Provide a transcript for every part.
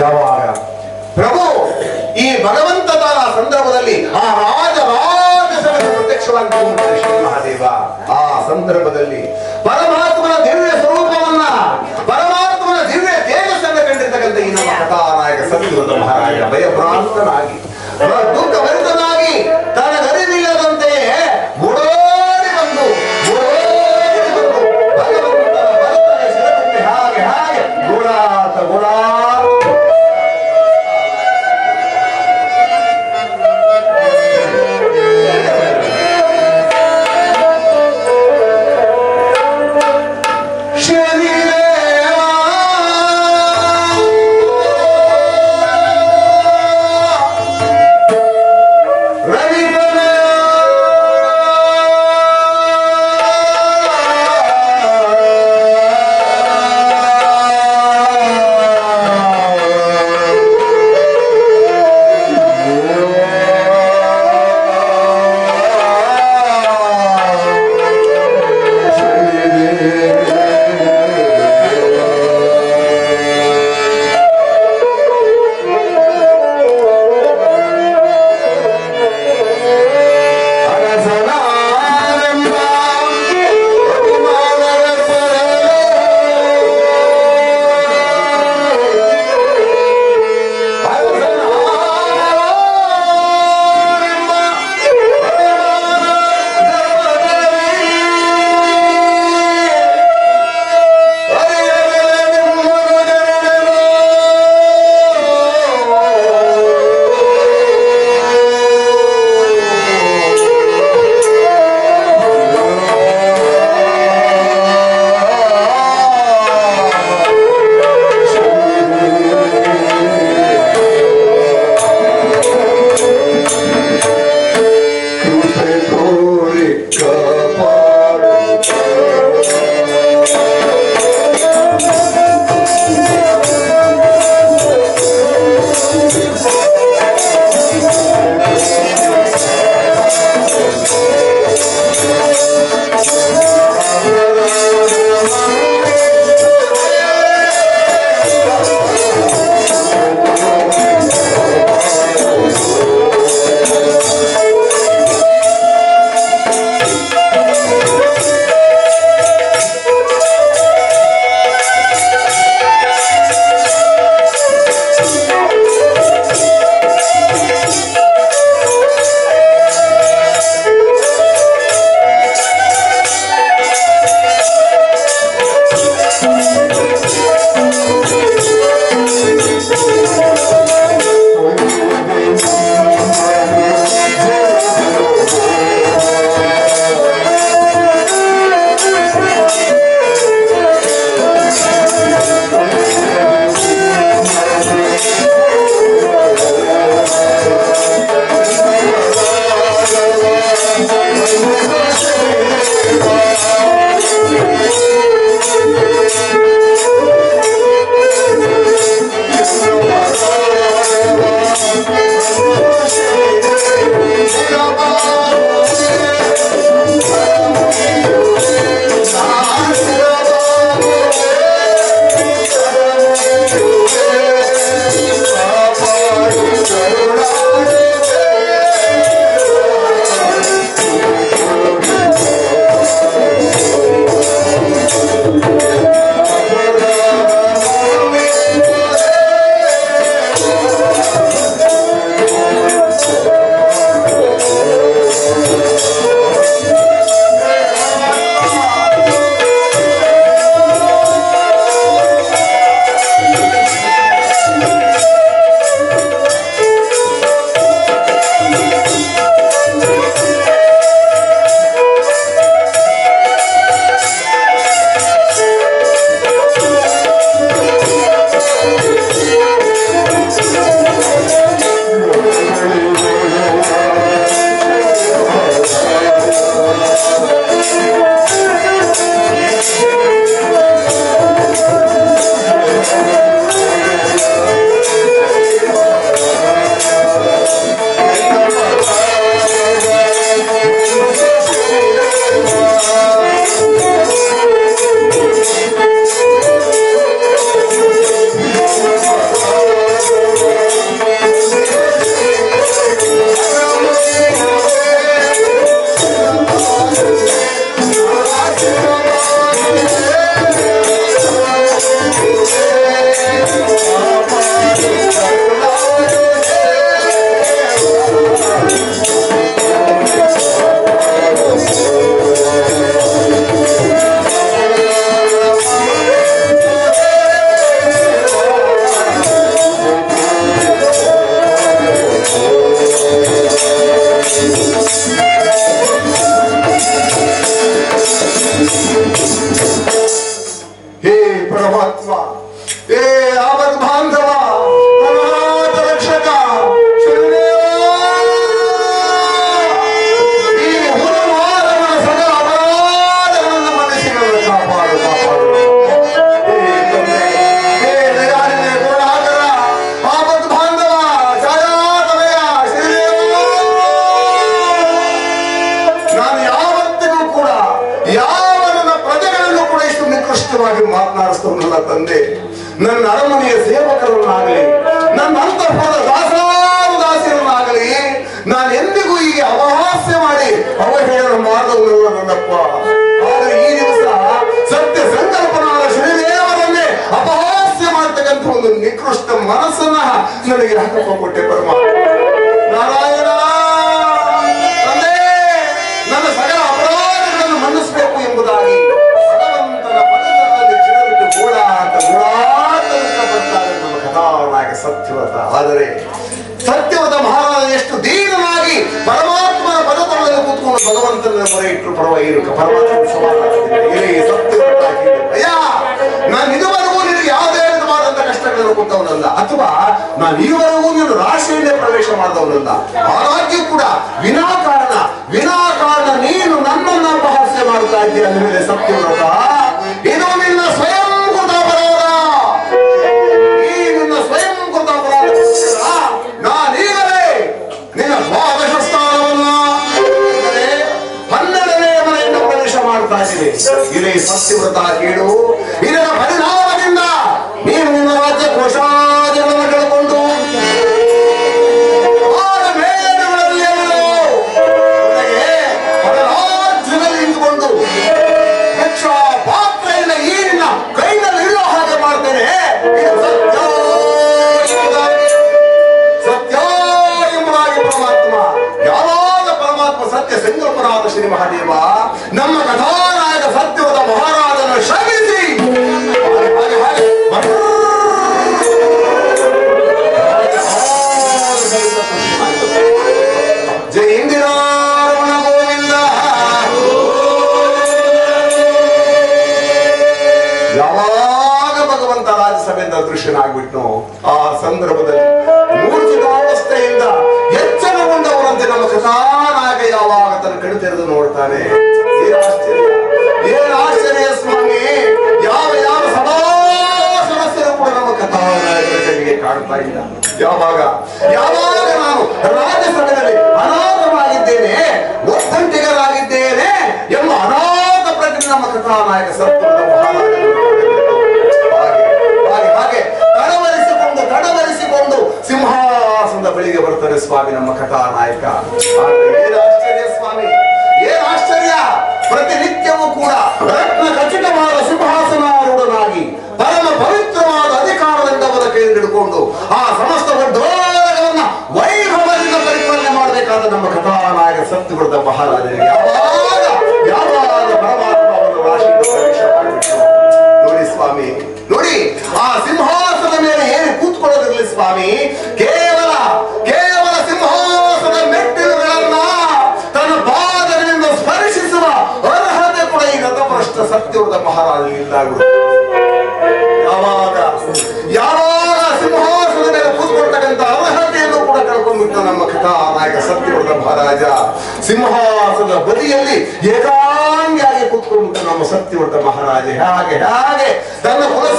ಯಾವಾಗ? ಪ್ರಭು, ಈ ಭಗವಂತನ ಸಂದರ್ಭದಲ್ಲಿ ಆ ರಾಜ ಪ್ರತ್ಯಕ್ಷವಾಗಿ ಮಹಾದೇವ. ಆ ಸಂದರ್ಭದಲ್ಲಿ ಪರಮಾತ್ಮನ ದಿವ್ಯ ಸ್ವರೂಪವನ್ನ, ಪರಮಾತ್ಮನ ದಿವ್ಯ ತೇಜಸ್ಸನ್ನ ಕಂಡಿರ್ತಕ್ಕಂಥ ಈ ನಮ್ಮ ಕಥಾನಾಯಕ ಸತ್ಯವ್ರತ ಮಹಾರಾಜ ಭಯಭ್ರಾಂತನಾಗಿ ಸೇವಕರನ್ನಾಗಲಿ, ನನ್ನ ಅಂತಃಪದ ದಾಸಾನುದಾಸಿಯರನ್ನಾಗಲಿ ನಾನು ಎಂದಿಗೂ ಹೀಗೆ ಅಪಹಾಸ್ಯ ಮಾಡಿ ಅವಹೇಳನ ಮಾಡಿದವನಲ್ಲ ನನ್ನಪ್ಪ. ಆದರೆ ಈ ದಿವಸ ಸತ್ಯ ಸಂಕಲ್ಪನಾದ ಶ್ರೀದೇವರನ್ನೇ ಅಪಹಾಸ್ಯ ಮಾಡ್ತಕ್ಕಂಥ ಒಂದು ನಿಕೃಷ್ಟ ಮನಸ್ಸನ್ನ ನನಗೆ ಹಾಕಪ್ಪ ಕೊಟ್ಟೆ ಪರಮಾತ್ಮ. ಆದರೆ ಸತ್ಯವಾದ ಮಹಾರಾಜ ಎಷ್ಟು ದೀನನಾಗಿ ಪರಮಾತ್ಮನ ಪದತಳದಲ್ಲಿ ಕೂತ್ಕೊಂಡು ಭಗವಂತನ ಮೊರೆ ಇಟ್ಟರು ಪರವಾಗಿರು. ಪರಮಾತ್ಮ ಸತ್ಯವ್ರತ ಕೇಳಿದ್ರು, ಅಯ್ಯ ನಾನು ಇದುವರೆಗೂ ನೀನು ಯಾವುದೇ ವಿಧವಾದಂತ ಕಷ್ಟಗಳನ್ನು ಕೊಟ್ಟವನಲ್ಲ. ಅಥವಾ ನಾನು ಈವರೆಗೂ ನೀನು ರಾಶಿಯಿಂದ ಪ್ರವೇಶ ಮಾಡಿದವನಲ್ಲ. ಆರಾಗ್ಯೂ ಕೂಡ ವಿನಾಕಾರಣ ವಿನಾಕಾರಣ ನೀನು ನನ್ನನ್ನ ಅಪಹಾಸ್ಯ ಮಾಡ್ತಾ ಇದ್ದೀಯ ಸತ್ಯವ್ರತ. ಇದೇ ಸತ್ಯವ್ರತ ಕೇಳು ಇದರ ಯಾವಾಗ? ಯಾವಾಗ ನಾನು ರಾಜ್ಯಸಭೆಯಲ್ಲಿ ಅನಾಥವಾಗಿದ್ದೇನೆ ಒತ್ತಂಟಿಗರಾಗಿದ್ದೇನೆ ಎಂಬ ಅನಾಥ ಪ್ರಜ್ಞೆ ನಮ್ಮ ಕಥಾನಾಯಕ ನಾಯಕ ಹಾಗೆ ಹಾಗೆ ತಡವರಿಸಿಕೊಂಡು ತಡವರಿಸಿಕೊಂಡು ಸಿಂಹಾಸನದ ಬಳಿಗೆ ಬರ್ತಾರೆ ಸ್ವಾಮಿ ನಮ್ಮ ಕಥಾನಾಯಕ. ಆಶ್ಚರ್ಯ ಸ್ವಾಮಿ ಏನ್ ಆಶ್ಚರ್ಯ. ಪ್ರತಿನಿತ್ಯವೂ ಕೂಡ ರತ್ನ ಖಚಿತವಾದ ಸಿಂಹಾಸನಾರೂಢನಾಗಿ ಸತ್ಯಗುಣದ ಮಹಾರಾಜರಿಗೆ ಯಾವಾಗ ಯಾವಾಗ ಪರಮಾತ್ಮ ಅವರ ರಾಶಿಯಿಂದ ಪ್ರವೇಶ ನೋಡಿ ಸ್ವಾಮಿ, ನೋಡಿ, ಆ ಸಿಂಹಾಸನದ ಮೇಲೆ ಏನು ಕೂತ್ಕೊಳ್ಳೋದಿರಲಿ ಸ್ವಾಮಿ? ಕೇವಲ ಕೇವಲ ಸಿಂಹಾಸನ ಮೆಟ್ಟಿಲುಗಳನ್ನ ತನ್ನ ಪಾದದಿಂದ ಸ್ಪರ್ಶಿಸುವ ಅರ್ಹತೆ ಕೂಡ ಈ ಗತಭ್ರಷ್ಟ ಸತ್ಯವ್ರತ ಮಹಾರಾಜನಿಂದ ಯಾವಾಗ ನಾಯಕ ಸತ್ಯವ್ರತ ಮಹಾರಾಜ ಸಿಂಹಾಸನ ಬದಿಯಲ್ಲಿ ಏಕಾಂಗಿಯಾಗಿ ಕುತ್ಕೊಂಡು ನಮ್ಮ ಸತ್ಯವ್ರತ ಮಹಾರಾಜ ಹಾಗೆ ಹಾಗೆ ತನ್ನ ಕುಲಸ್ವಾಮಿಯಾಗಿರ್ತಕ್ಕಂಥ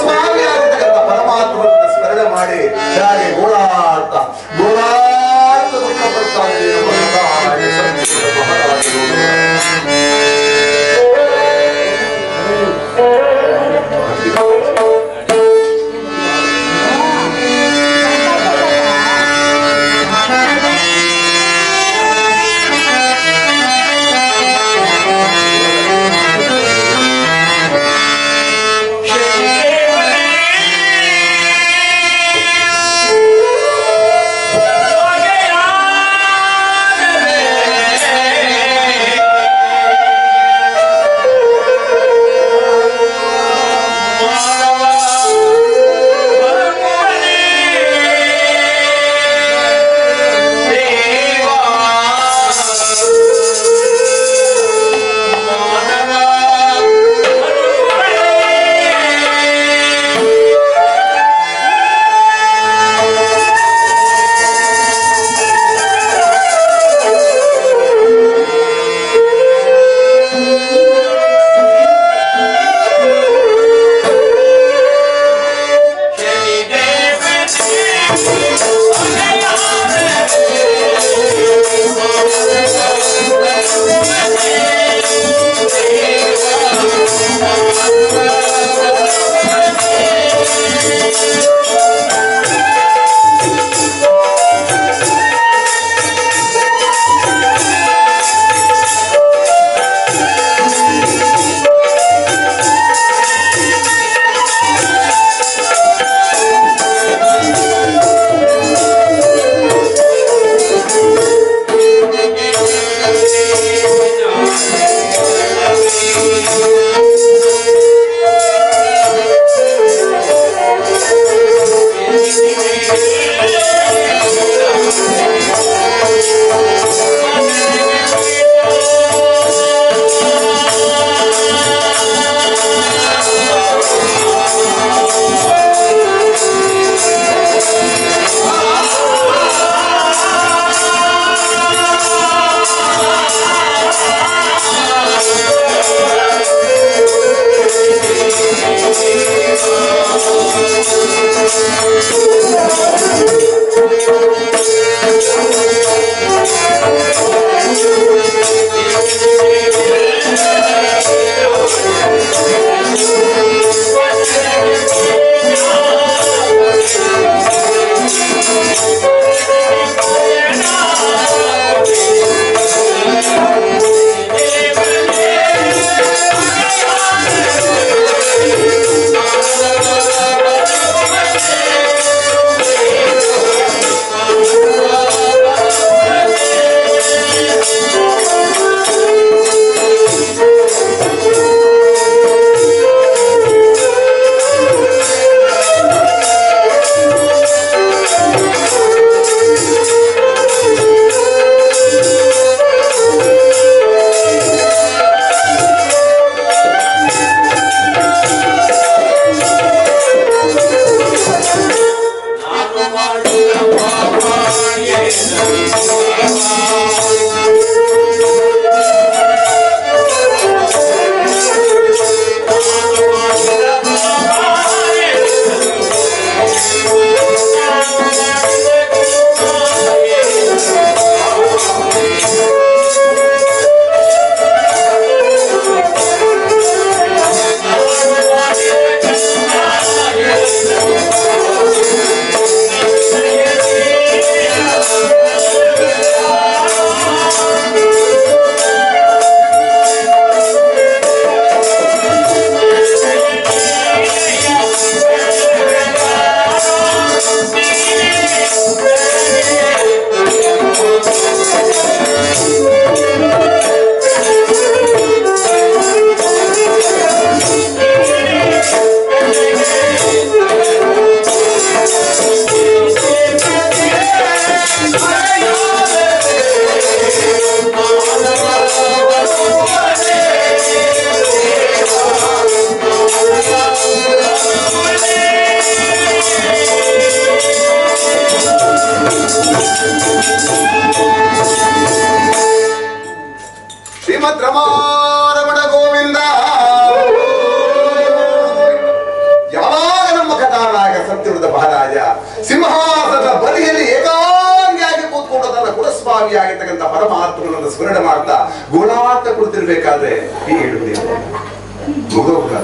ಹೇಳುವುದೇ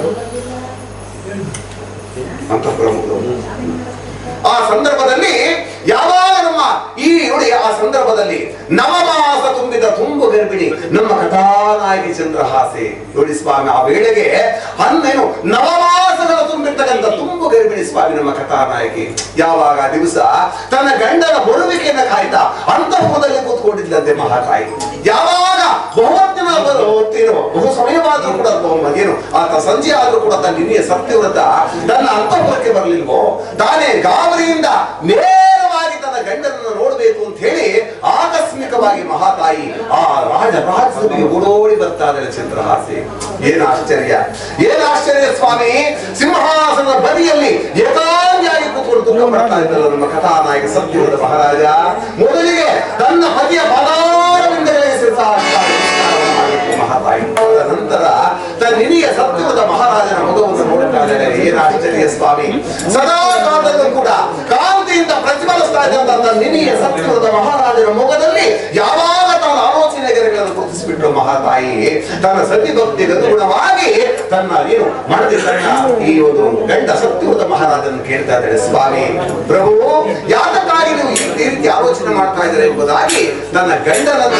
ಅಂತ ಮುಗಿದೋಗ್ಬಿಡೋದು. ಆ ಸಂದರ್ಭದಲ್ಲಿ ಯಾವಾಗ ನಮ್ಮ ಈ ನೋಡಿ ಆ ಸಂದರ್ಭದಲ್ಲಿ ನವಮಾಸ ತುಂಬಿದ ತುಂಬು ಗರ್ಭಿಣಿ ನಮ್ಮ ಕಥಾನಾಯಕಿ ಚಂದ್ರಹಾಸೆ ನೋಡಿ ಸ್ವಾಮಿ, ಆ ವೇಳೆಗೆ ಅನ್ನೇನು ನವಮಾಸಗಳ ತುಂಬಿರ್ತಕ್ಕಂಥ ತುಂಬು ಗರ್ಭಿಣಿ ಸ್ವಾಮಿ ನಮ್ಮ ಕಥಾನಾಯಕಿ. ಯಾವಾಗ ದಿವಸ ತನ್ನ ಗಂಡನ ಬರುವಿಕೆಯನ್ನು ಕಾಯ್ತಾ ಅಂತಃಪುರದಲ್ಲಿ ಕೂತ್ಕೊಂಡಿದ್ದಂತೆ ಮಹಾತಾಯಿ. ಯಾವಾಗ ಬಹುಮತ್ತಿನ ಹೊತ್ತೇನು, ಬಹು ಸಮಯವಾದರೂ ಕೂಡ ಏನು, ಆತ ಸಂಜೆ ಆದರೂ ಕೂಡ ತನ್ನ ನಿನ್ನೆಯ ಸತ್ಯವ್ರತ ತನ್ನ ಅಂತಃಪುರಕ್ಕೆ ಬರಲಿಲ್ವೋ, ತಾನೇ ಗಾಬರಿಯಿಂದ ನೇರವಾಗಿ ತನ್ನ ಗಂಡನನ್ನು ಅಂತ ಹೇಳಿ ಆಕಸ್ಮಿಕವಾಗಿ ಮಹಾತಾಯಿ ಆ ರಾಜ ರಾಜಸಭೆಗೆ ಓಡೋಡಿ ಬರ್ತಾ ಇದ್ದಾರೆ ಚಂದ್ರಹಾಸಿ ಏನ್ ಆಶ್ಚರ್ಯ. ಏನ್ ಆಶ್ಚರ್ಯ ಸ್ವಾಮಿ? ಸಿಂಹಾಸನದ ಬದಿಯಲ್ಲಿ ಏಕಾಂಗಿಯಾಗಿ ಕೂತ್ಕೊಂಡು ಬರ್ತಾ ಇದ್ದಾರೆ ನಮ್ಮ ಕಥಾನಾಯಕ ಸತ್ಯವ್ರತ ಮಹಾರಾಜ. ಇದ್ದಂತ ತನ್ನ ನಿಧಿಯ ಸತ್ಯವಾದ ಮಹಾರಾಜನ ಮುಖದಲ್ಲಿ ಯಾವಾಗ ತಾನು ಗೆರೆಗಳನ್ನು ಗುರುತಿಸಿಬಿಟ್ರು ಮಹಾತಾಯಿ? ತನ್ನ ಸತಿ ಭಕ್ತಿಗೆ ಅನುಗುಣವಾಗಿ ತನ್ನ ಏನು ಮಾಡದೆ ತನ್ನ ಈ ಒಂದು ಗಂಡ ಸತ್ಯವಾದ ಮಹಾರಾಜನ ಕೇಳ್ತಾ ಇದ್ದಾರೆ ಸ್ವಾಮಿ ಪ್ರಭು ಯಾತಕ್ಕಾಗಿ ನೀವು ಈ ರೀತಿ ಆಲೋಚನೆ ಮಾಡ್ತಾ ಇದ್ದಾರೆ ಎಂಬುದಾಗಿ ತನ್ನ ಗಂಡನನ್ನ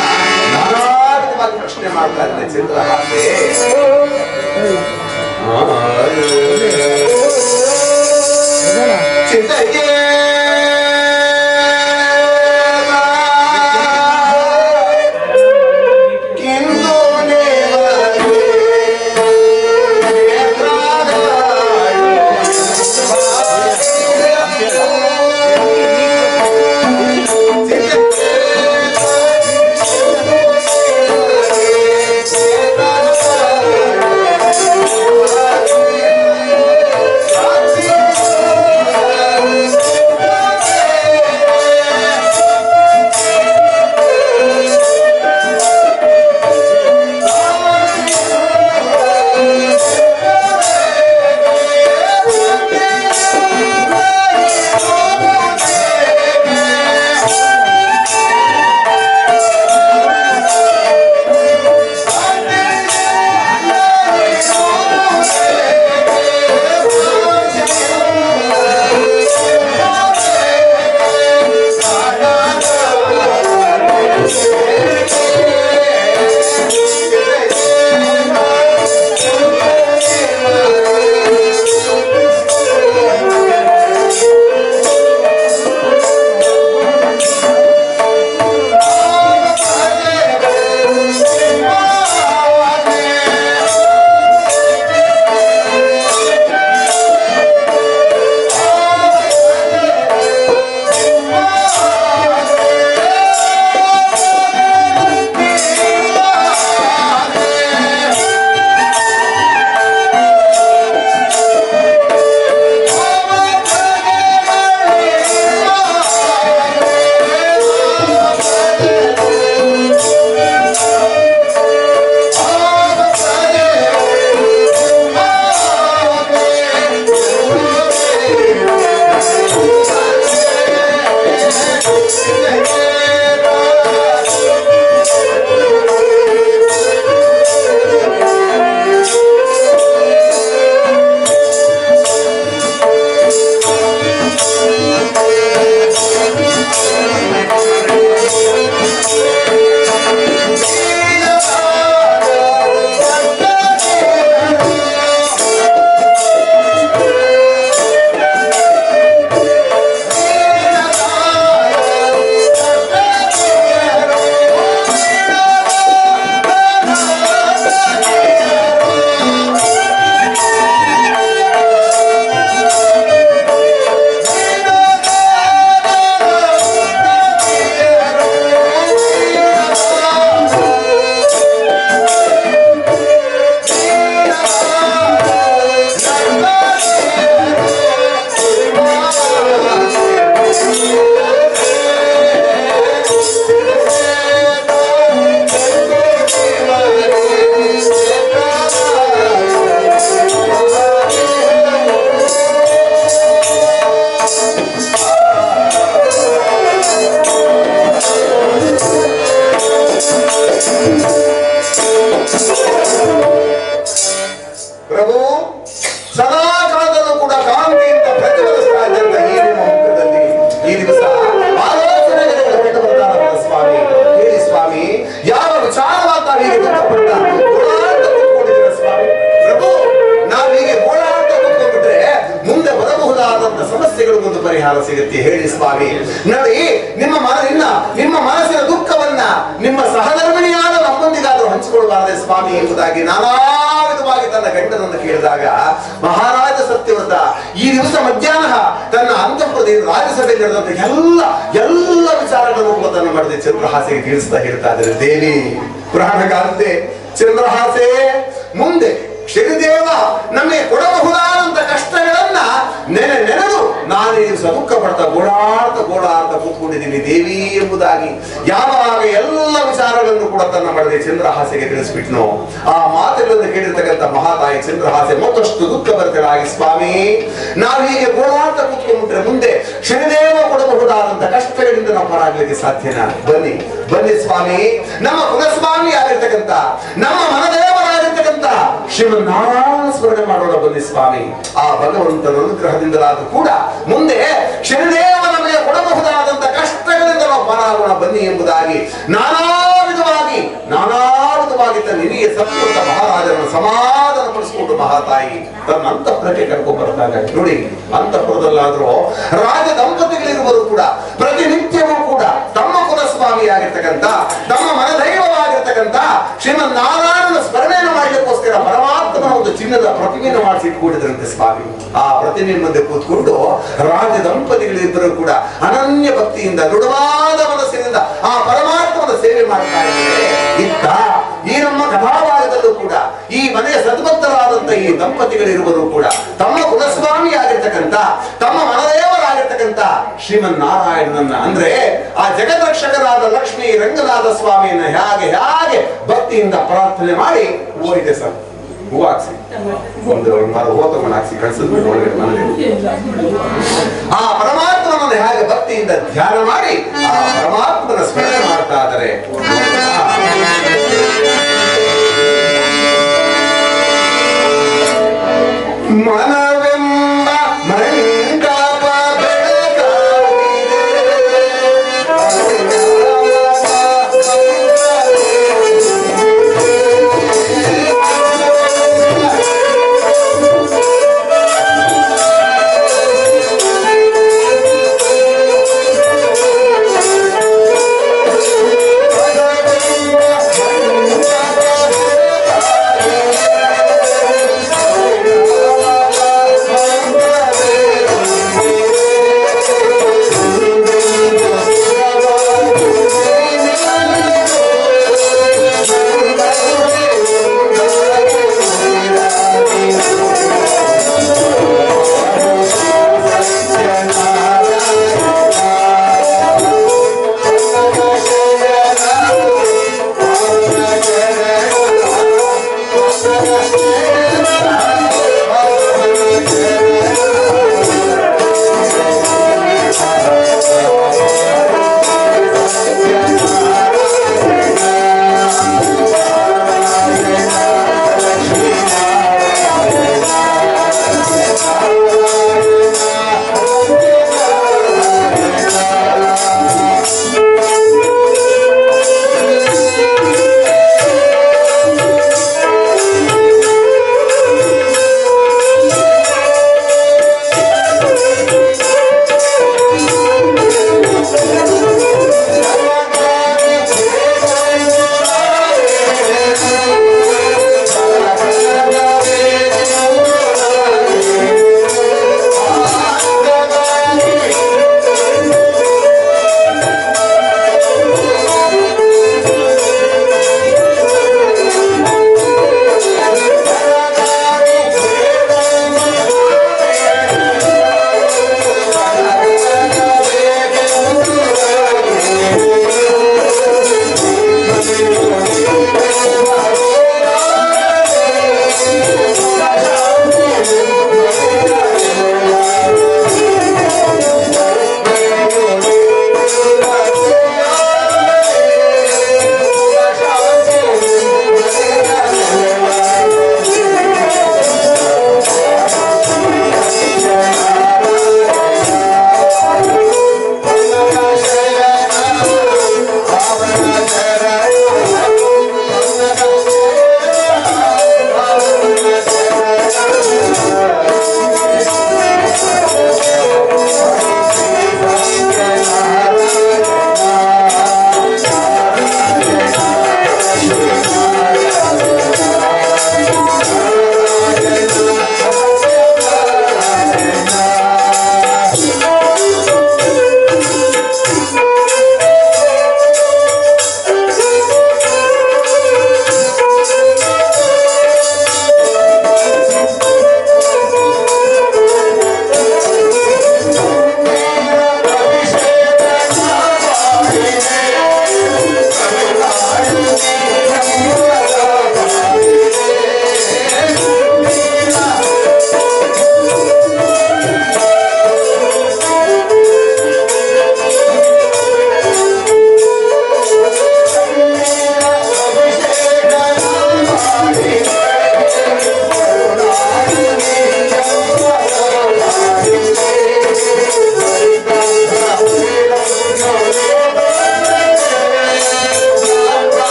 ನಾನಾ ವಿಧವಾಗಿ ಪ್ರಶ್ನೆ ಮಾಡ್ತಾ ಇದ್ದಾರೆ ಚಿಂತೆ ಚಿಂತೆಗೆ ಸಿಗುತ್ತೆ ಹೇಳಿ ಸ್ವಾಮಿ. ನೋಡಿ ನಿಮ್ಮ ಮನ ನಿಮ್ಮ ಮನಸ್ಸಿನ ದುಃಖವನ್ನ ನಿಮ್ಮ ಸಹಧರ್ಮಿಣಿಯಾದ ನಮ್ಮೊಂದಿಗಾದ್ರೂ ಹಂಚಿಕೊಳ್ಳಬಾರದೆ ಸ್ವಾಮಿ ಎಂಬುದಾಗಿ ನಾನಾ ವಿಧವಾಗಿ ತನ್ನ ಗಂಡನನ್ನು ಕೇಳಿದಾಗ ಮಹಾರಾಜ ಸತ್ಯವ್ರತ ಈ ದಿವಸ ಮಧ್ಯಾಹ್ನ ತನ್ನ ಅಂತಃಪುರದಿಂದ ರಾಜ್ಯಸಭೆಯಲ್ಲಿ ನಡೆದಂತ ಎಲ್ಲ ಎಲ್ಲ ವಿಚಾರಗಳನ್ನು ಕೂಡ ತನ್ನ ಮಾಡಿದೆ ಚಂದ್ರಹಾಸೆಗೆ ತಿಳಿಸ್ತಾ ಹೇಳ್ತಾ ಇದ್ದಾರೆ. ದೇವಿ ಪುರಾಣಕಾಂತೆ ಚಂದ್ರಹಾಸೆ, ಮುಂದೆ ಶ್ರೀದೇವ ನಮಗೆ ಕೊಡಬಹುದಾದಂತ ಕಷ್ಟಗಳನ್ನ ನೆನೆ ನೆನೆದು ನಾನು ಈ ದಿವಸ ದುಃಖ ಪಡ್ತಾ ಗೋಳಾಡ್ತ ಗೋಳಾಡ್ತ ಕೂತ್ಕೊಂಡಿದ್ದೀನಿ ದೇವಿ ಎಂಬುದಾಗಿ ಯಾವಾಗ ಎಲ್ಲ ವಿಚಾರಗಳನ್ನು ಕೂಡ ತನ್ನ ಮಾಡದೆ ಚಂದ್ರಹಾಸೆಗೆ ತಿಳಿಸ್ಬಿಟ್ನು, ಆ ಮಾತುಗಳನ್ನು ಕೇಳಿರ್ತಕ್ಕಂಥ ಮಹಾತಾಯಿ ಚಂದ್ರಹಾಸೆ ಮತ್ತಷ್ಟು ದುಃಖ ಬರ್ತರಾಗಿ ಸ್ವಾಮಿ, ನಾವು ಹೀಗೆ ಗೋಳಾಡ್ತ ಕೂತ್ಕೊಂಡ್ಬಿಟ್ರೆ ಮುಂದೆ ಶನಿದೇವ ಕೊಡಬಹುದಾದಂತ ಕಷ್ಟಗಳಿಂದ ನಾವು ಹೊರಾಗ್ಲಿಕ್ಕೆ ಸಾಧ್ಯನಾ? ಬನ್ನಿ ಬನ್ನಿ ಸ್ವಾಮಿ, ನಮ್ಮ ಕುಲಸ್ವಾಮಿ ಆಗಿರ್ತಕ್ಕಂಥ ನಮ್ಮ ಮನದೇವರಾಗಿರ್ತಕ್ಕಂಥ ನಾನಾ ಸ್ಮರಣೆ ಮಾಡೋಣ ಬನ್ನಿ ಸ್ವಾಮಿ. ಆ ಭಗವಂತನ ಅನುಗ್ರಹದಿಂದಲಾದ್ರೂ ಕೂಡ ಮುಂದೆ ಶನಿದೇವ ನಮಗೆ ಕೊಡಬಹುದಾದಂತ ಕಷ್ಟಗಳಿಂದ ನಾವು ಪಾರಾಗೋಣ ಬನ್ನಿ ಎಂಬುದಾಗಿ ನಾನಾ ವಿಧವಾಗಿ ನಾನಾ ವಿಧವಾಗಿ ತನ್ನ ಹಿರಿಯ ಸತ್ಪುರುಷ ಮಹಾರಾಜರನ್ನು ಸಮಾಧಾನ ಪಡಿಸಿಕೊಂಡು ಮಹಾತಾಯಿ ತನ್ನ ಅಂತಃಪುರಕ್ಕೆ ಕರ್ಕೊಂಡು ನೋಡಿ, ಅಂತಃಪುರದಲ್ಲಾದ್ರೂ ರಾಜ ದಂಪತಿಗಳಿರುವರು ಕೂಡ, ಪ್ರತಿನಿತ್ಯವೂ ಕೂಡ ತಮ್ಮ ಕುಲಸ್ವಾಮಿಯಾಗಿರ್ತಕ್ಕಂಥ, ತಮ್ಮ ಮನದೈವವಾಗಿರ್ತಕ್ಕಂಥ ಶ್ರೀಮನ್ ನಾರಾಯಣನ ಸ್ಮರಣೆಯನ್ನು ಮಾಡಲಿಕ್ಕೋಸ್ಕರ ಪರಮಾತ್ಮನ ಒಂದು ಚಿನ್ನದ ಪ್ರತಿಮೆಯನ್ನು ಮಾಡಿಸಿ ಕೂಡಿದ್ರಂತೆ ಸ್ವಾಮಿ. ಆ ಪ್ರತಿಮೆ ಮುಂದೆ ಕೂತ್ಕೊಂಡು ರಾಜ ದಂಪತಿಗಳಿಬ್ಬರು ಕೂಡ ಅನನ್ಯ ಭಕ್ತಿಯಿಂದ, ದೃಢವಾದ ಮನಸ್ಸಿನಿಂದ ಆ ಪರಮಾತ್ಮನ ಸೇವೆ ಮಾಡ್ತಾ ಇದ್ದಾರೆ. ಇತ್ತ ಈ ನಮ್ಮ ಕಥಾಭಾಗದಲ್ಲೂ ಕೂಡ, ಈ ಮನೆಯ ಸದ್ಭಕ್ತರಾದಂತ ಈ ದಂಪತಿಗಳಿರುವರು ಕೂಡ ತಮ್ಮ ಕುಲಸ್ವಾಮಿ ಆಗಿರ್ತಕ್ಕಂಥ ತಮ್ಮ ಮನದೇವರಾಗಿರ್ತಕ್ಕಂಥ ಶ್ರೀಮನ್ ನಾರಾಯಣನನ್ನ ಅಂದ್ರೆ ಆ ಜಗದ್ರಕ್ಷಕರಾದ ಲಕ್ಷ್ಮೀ ರಂಗನಾಥ ಸ್ವಾಮಿಯನ್ನ ಹೇಗೆ ಹೇಗೆ ಭಕ್ತಿಯಿಂದ ಪ್ರಾರ್ಥನೆ ಮಾಡಿ ಓದಿದೆ ಸರ್. ಹೂ ಹಾಕ್ಸಿ ಒಂದು ಮರ ಹೂವು ತಗೊಂಡು ಹಾಕ್ಸಿ ಕಳ್ಸಿದ್ವಿ ಒಳಗಡೆ ಆ ಪರಮಾತ್ಮನನ್ನು ಹೇಗೆ ಭಕ್ತಿಯಿಂದ ಧ್ಯಾನ ಮಾಡಿ ಆ ಪರಮಾತ್ಮನ ಸ್ಮರಣೆ ಮಾಡ್ತಾ ಇದ್ದಾರೆ ಮನವೆಂಬ